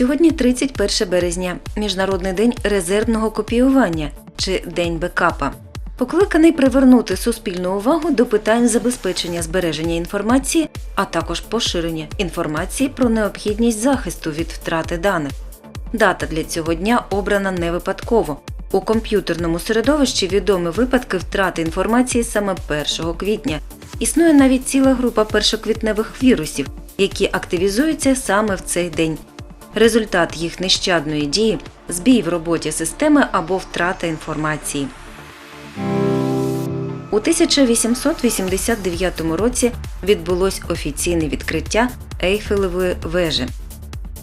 Сьогодні 31 березня, Міжнародний день резервного копіювання чи День бекапа. Покликаний привернути суспільну увагу до питань забезпечення збереження інформації, а також поширення інформації про необхідність захисту від втрати даних. Дата для цього дня обрана не випадково. У комп'ютерному середовищі відомі випадки втрати інформації саме 1 квітня. Існує навіть ціла група першоквітневих вірусів, які активізуються саме в цей день. Результат їх нещадної дії збій в роботі системи або втрата інформації. У 1889 році відбулось офіційне відкриття Ейфелевої вежі.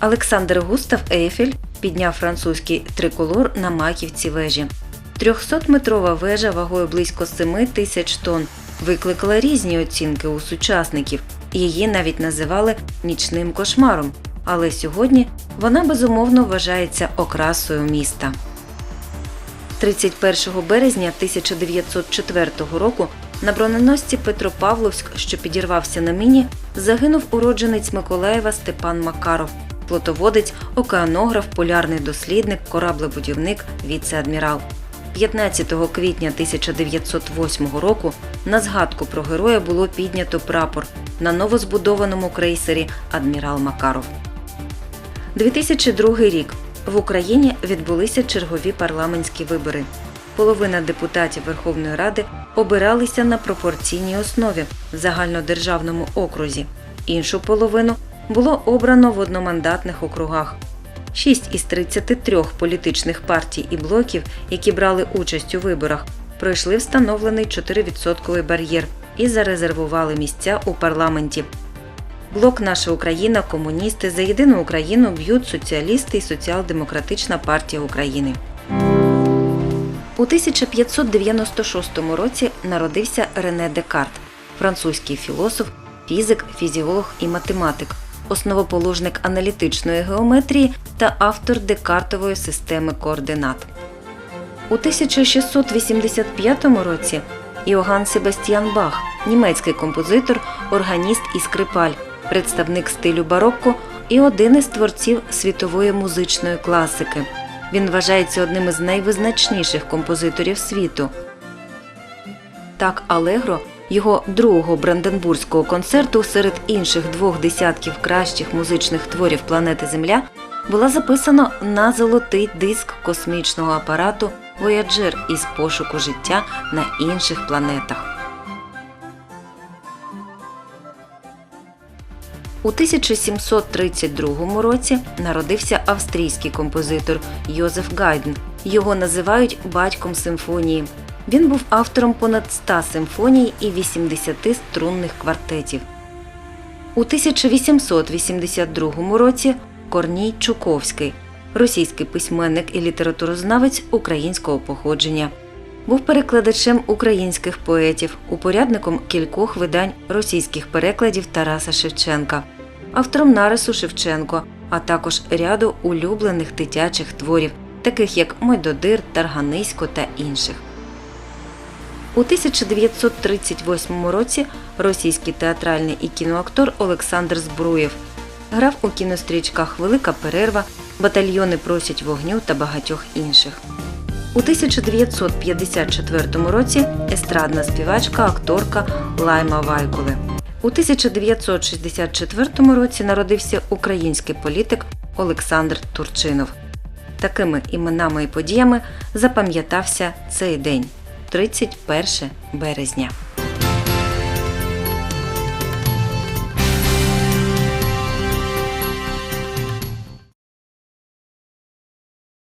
Олександр Густав Ейфель підняв французький триколор на маківці вежі. 300-метрова вежа вагою близько 7 тисяч тонн викликала різні оцінки у сучасників. Її навіть називали нічним кошмаром. Але сьогодні вона безумовно вважається окрасою міста. 31 березня 1904 року на броненосці Петропавловськ, що підірвався на міні, загинув уродженець Миколаєва Степан Макаров, плотоводець, океанограф, полярний дослідник, кораблебудівник, віце-адмірал. 15 квітня 1908 року на згадку про героя було піднято прапор на новозбудованому крейсері Адмірал Макаров. 2002 рік в Україні відбулися чергові парламентські вибори. Половина депутатів Верховної Ради обиралися на пропорційній основі в загальнодержавному окрузі. Іншу половину було обрано в одномандатних округах. Шість із 33 політичних партій і блоків, які брали участь у виборах, пройшли встановлений 4% бар'єр і зарезервували місця у парламенті. Блок Наша Україна, комуністи за єдину Україну б'ють соціалісти і Соціал-Демократична партія України. У 1596 році народився Рене Декарт, французький філософ, фізик, фізіолог і математик, основоположник аналітичної геометрії та автор Декартової системи координат. У 1685 році Іоганн Себастьян Бах, німецький композитор, органіст і скрипаль, представник стилю барокко і один із творців світової музичної класики. Він вважається одним із найвизначніших композиторів світу. Так Алегро, його другого бранденбурзького концерту серед інших двох десятків кращих музичних творів планети Земля була записана на золотий диск космічного апарату Voyager із пошуку життя на інших планетах. У 1732 році народився австрійський композитор Йозеф Гайден. Його називають батьком симфонії. Він був автором понад 100 симфоній і 80 струнних квартетів. У 1882 році Корній Чуковський, російський письменник і літературознавець українського походження. Був перекладачем українських поетів, упорядником кількох видань російських перекладів Тараса Шевченка, автором нарису Шевченко, а також ряду улюблених дитячих творів, таких як Мойдодир, Тарганисько та інших. У 1938 році російський театральний і кіноактор Олександр Збруєв грав у кінострічках Велика перерва, батальйони просять вогню та багатьох інших. У 1954 році естрадна співачка, акторка Лайма Вайкуле. У 1964 році народився український політик Олександр Турчинов. Такими іменами і подіями запам'ятався цей день 31 березня.